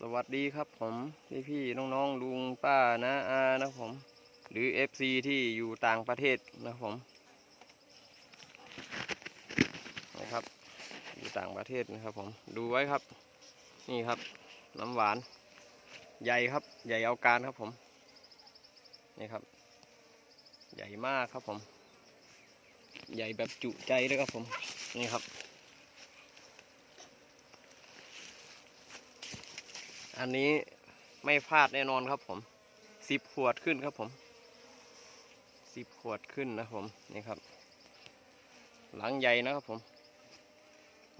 สวัสดีครับผมพี่พี่น้องๆลุงป้านะอานะผม หรือ FC ที่อยู่ต่างประเทศนะผมนะครับ อยู่ต่างประเทศนะครับผมดูไว้ครับ นี่ครับ น้ำหวาน ใหญ่ครับ ใหญ่เอาการครับผมนี่ครับ ใหญ่มากครับผม ใหญ่แบบจุใจเลยครับผมนี่ครับ อันนี้ไม่พลาดแน่นอนครับผมสิบขวดขึ้นครับผมสิบขวดขึ้นนะครับผมนี่ครับ หลังใหญ่นะครับผม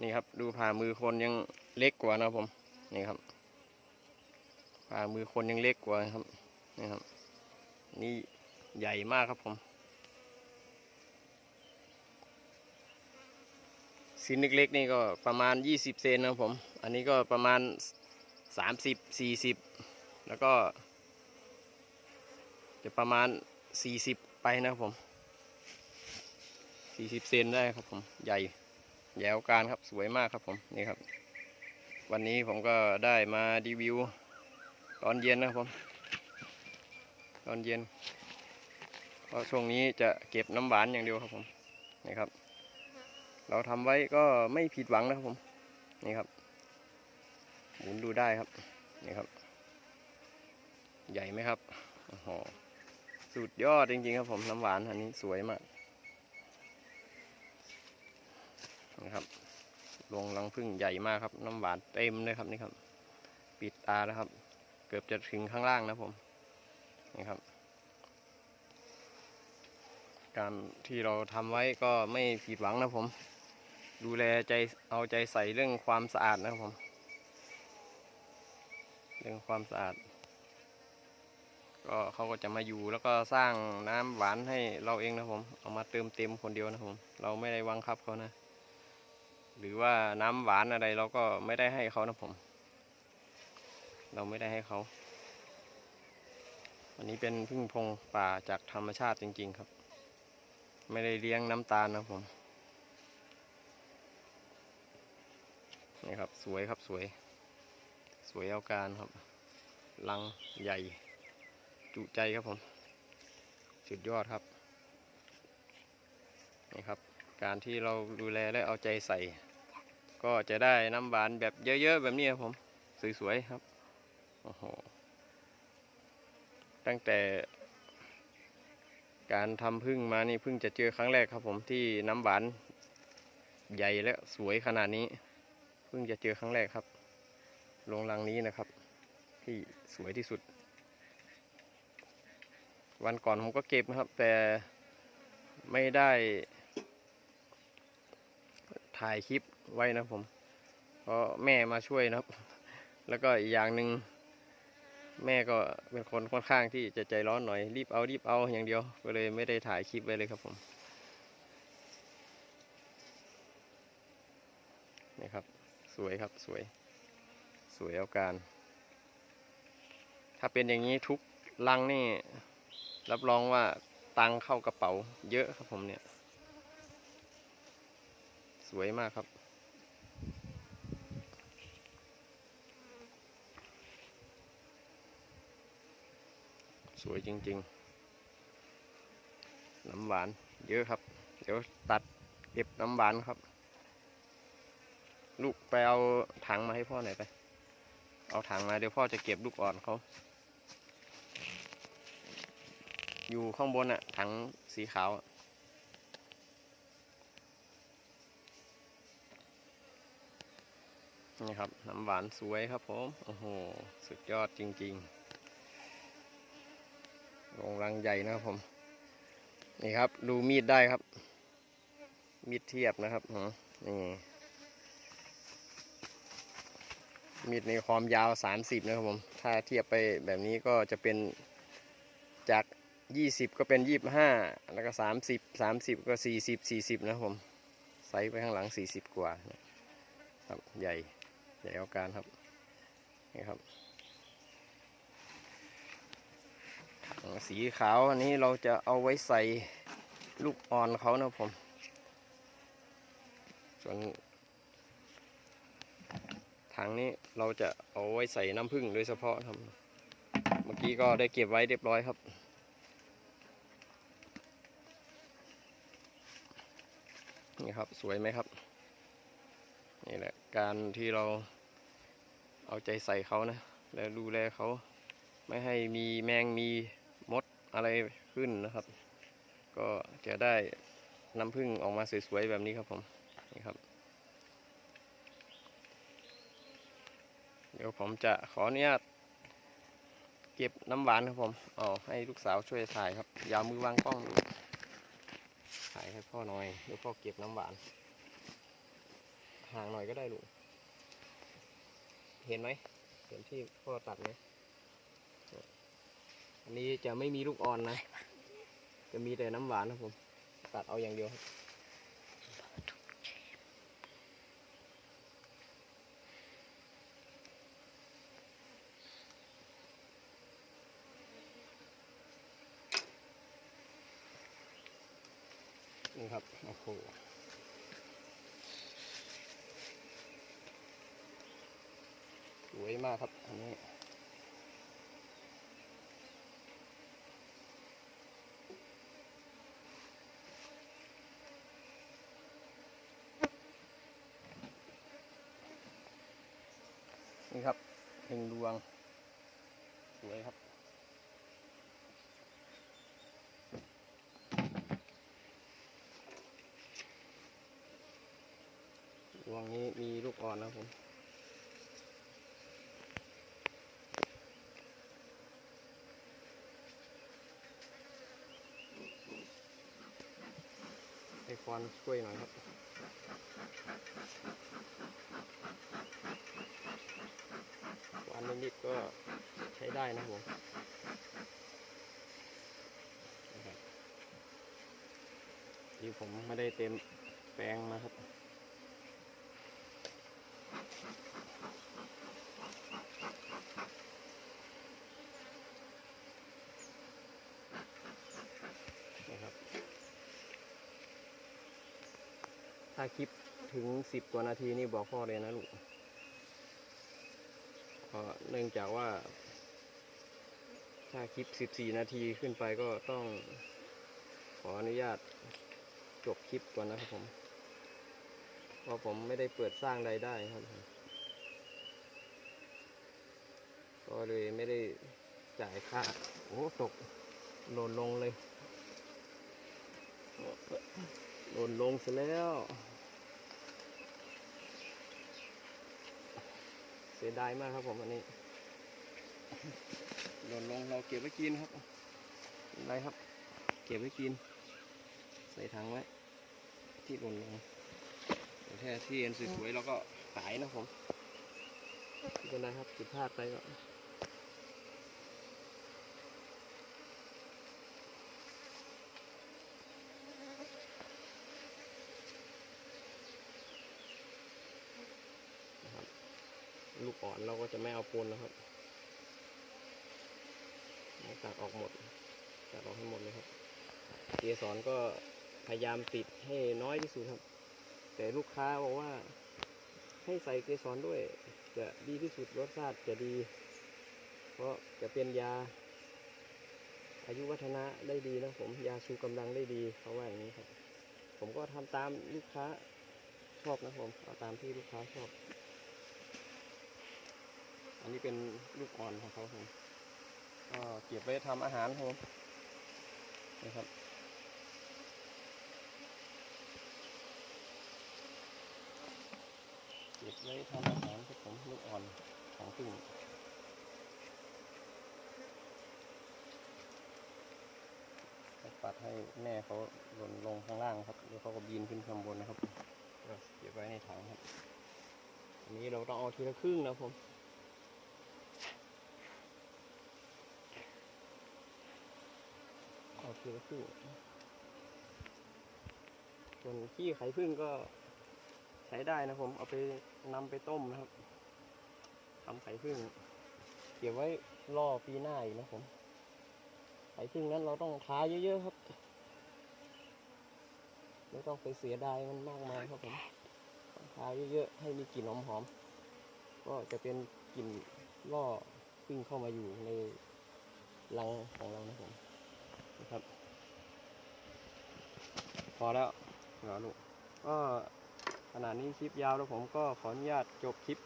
นี่ครับดูผ่ามือคนยังเล็กกว่านะครับผมนี่ครับผ่ามือคนยังเล็กกว่าครับนี่ครับ นี่ใหญ่มากครับผมชิ้นเล็กๆนี่ก็ประมาณ 20 เซนนะครับผม อันนี้ก็ประมาณ สามสิบสี่สิบแล้วก็ จะประมาณสี่สิบไปนะครับผมสี่สิบเซนได้ครับผมใหญ่ใหญ่เอาการครับสวยมากครับผมนี่ครับ วันนี้ผมก็ได้มารีวิว ตอนเย็นนะครับผม ตอนเย็นเพราะช่วงนี้จะเก็บน้ำหวานอย่างเดียวครับผมนี่ครับ เราทำไว้ก็ไม่ผิดหวังนะครับผมนี่ครับ หมุนดูได้ครับนี่ครับ ใหญ่ไหมครับโอ้โหสุดยอดจริงๆครับผมน้ำหวานอันนี้สวยมากนะครับรวงรังพึ่งใหญ่มากครับ น้ำหวานเต็มเลยครับนี่ครับ ปิดตาแล้วครับ เกือบจะถึงข้างล่างนะผมนี่ครับ การที่เราทำไว้ก็ไม่ผิดหวังนะผม ดูแลใจเอาใจใส่เรื่องความสะอาดนะครับผม เรื่องความสะอาด ก็เขาก็จะมาอยู่แล้วก็สร้างน้ำหวานให้เราเองนะผมเอามาเติมเต็มคนเดียวนะผมเราไม่ได้วังคับเขานะ หรือว่าน้ำหวานอะไรเราก็ไม่ได้ให้เขานะผม เราไม่ได้ให้เขาอันนี้เป็นพึ่งพงป่าจากธรรมชาติจริง ๆครับ ไม่ได้เลี้ยงน้ำตาลนะผมนี่ครับ สวยครับสวย สวยเอาการครับ ลังใหญ่ จุใจครับผม สุดยอดครับ นี่ครับ การที่เราดูแลและเอาใจใส่ ก็จะได้น้ำหวานแบบเยอะๆแบบนี้ครับผม สวยๆครับ โอ้โห ตั้งแต่การทำพึ่งมานี่พิ่งจะเจอครั้งแรกครับผมที่น้ำหวานใหญ่และสวยขนาดนี้ เพิ่งจะเจอครั้งแรกครับ โรงรังนี้นะครับ ที่สวยที่สุด วันก่อนผมก็เก็บนะครับ แต่ไม่ได้ถ่ายคลิปไว้นะผมเพราะแม่มาช่วยนะครับ แล้วก็อีกอย่างหนึ่งแม่ก็เป็นคนค่อนข้างที่จะใจร้อนหน่อย รีบเอารีบเอาอย่างเดียว ก็เลยไม่ได้ถ่ายคลิปไว้เลยครับผมนี่ครับ สวยครับสวย สวยเอาการ ถ้าเป็นอย่างนี้ทุกลังนี่ รับรองว่าตังเข้ากระเป๋า เยอะครับผมเนี่ย สวยมากครับ สวยจริงๆ น้ำหวานเยอะครับ เดี๋ยวตัดเก็บน้ำหวานครับ ลูกไปเอาถังมาให้พ่อหน่อยไป เอาถังมาเดี๋ยวพ่อจะเก็บลูกอ่อนเขา อยู่ข้างบนอะถังสีขาวนี่ครับน้ำหวานสวยครับผม โอ้โห สุดยอดจริงๆโรงรังใหญ่นะครับผม นี่ครับ ดูมีดได้ครับ มีดเทียบนะครับนี่ มีดในความยาว 30 นะครับผม ถ้าเทียบไปแบบนี้ก็จะเป็นจาก 20 ก็เป็น 25 แล้วก็ 30 30 ก็ 40 40 นะครับผมไซส์ไปข้างหลัง 40 กว่าครับใหญ่ใหญ่เอาการครับนี่ครับถังสีขาวอันนี้เราจะเอาไว้ใส่ลูกอ่อนเขานะครับผมส่วน ถังถังนี้เราจะเอาไว้ใส่น้ำผึ้งโดยเฉพาะครับ เมื่อกี้ก็ได้เก็บไว้เรียบร้อยครับนี่ครับสวยไหมครับ นี่แหละการที่เราเอาใจใส่เขานะ แล้วดูแลเขาไม่ให้มีแมงมีมดอะไรขึ้นนะครับ ก็จะได้น้ำผึ้งออกมาสวยๆแบบนี้ครับผมนี่ครับ เดี๋ยวผมจะขออนุญาตเก็บน้ำหวานครับผมเอาให้ลูกสาวช่วยถ่ายครับอยาวมือวางกล้องดูถ่ายให้พ่อหน่อยเดี๋ยวพ่อเก็บน้ำหวาน ห่างหน่อยก็ได้ลูกเห็นไหมเห็นที่พ่อตัดไหมอันนี้จะไม่มีลูกอ่อนนะ จะมีแต่น้ำหวานครับผม ตัดเอาอย่างเดียวครับ นี่ครับ โอ้โหสวยมากครับ อันนี้นี่ครับหนึ่งดวง สวยครับ ดวงนี้มีลูก อ่อนนะครับผมให้ฟอนช่วยหน่อยครับควันนิดๆก็ใช้ได้นะผมนี่ผมไม่ได้เต็มแปลงนะครับ ถ้าคลิปถึงสิบกว่านาทีนี่บอกพ่อเลยนะลูกเพราะเนื่องจากว่า ถ้าคลิปสิบสี่นาทีขึ้นไปก็ต้องขออนุญาตจบคลิปก่อนนะครับผม เพราะผมไม่ได้เปิดสร้างรายได้ครับ ก็เลยไม่ได้จ่ายค่า โอ้ ตกหล่นลงเลย หล่นลงซะแล้ว เสียดายมากครับผมอันนี้หล่นลงเราเก็บไว้กินครับไม่เป็นไรครับ เก็บไว้กิน ใส่ถังไว้ ที่หล่นลงแต่แค่ที่เอ็นสวยๆเราก็ขายนะผมไม่เป็นไรครับผิดพลาดไปก็นะครับ ลูก อนเราก็จะไม่เอาปูนนะครับตัดออกหมดตัดออกให้หมดเลยครับเกสรก็พยายามติดให้น้อยที่สุดครับ แต่ลูกค้าบอกว่า ให้ใส่เกสรด้วย จะดีที่สุดรสชาติจะดี เพราะจะเป็นยา อายุวัฒนะได้ดีนะผมยาชูกำลังได้ดีเขาว่าอย่างนี้ครับ ผมก็ทำตามลูกค้าชอบนะผมเอาตามที่ลูกค้าชอบ นนี้เป็นลูกอ่อนของเขาครับก็เก็บไว้ทำอาหารครับผมนะครับเก็บไว้ทำอาหารครับผมลูกอ่อนของพึ่งปัดให้แม่เขาหล่นลงข้างล่างครับแล้วเขาก็บินขึ้นข้างบนนะครับเก็บไว้ในถังครับอันนี้เราต้องเอาทีละครึ่งนะผม เอาทีละครึ่งส่วนขี้ไข่พึ่งก็ใช้ได้นะผม เอาไปนำไปต้มนะครับทำไข่พึ่งเก็บไว้รอปีหน้าอีกนะผมไข่พึ่งนั้นเราต้องทาเยอะๆครับไม่ต้องไปเสียดายมันมากมายครับผมต้าเยอะๆให้มีกลิ่นหอมๆก็จะเป็นกลิ่นล่อวิ่งเข้ามาอยู่ในรังของเรานะผมนะครับ พอแล้วเหรอลูกก็ขนาดนี้คลิปยาวแล้วผมก็ขออนุญาตจบคลิป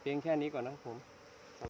เพียงแค่นี้ก่อนนะผม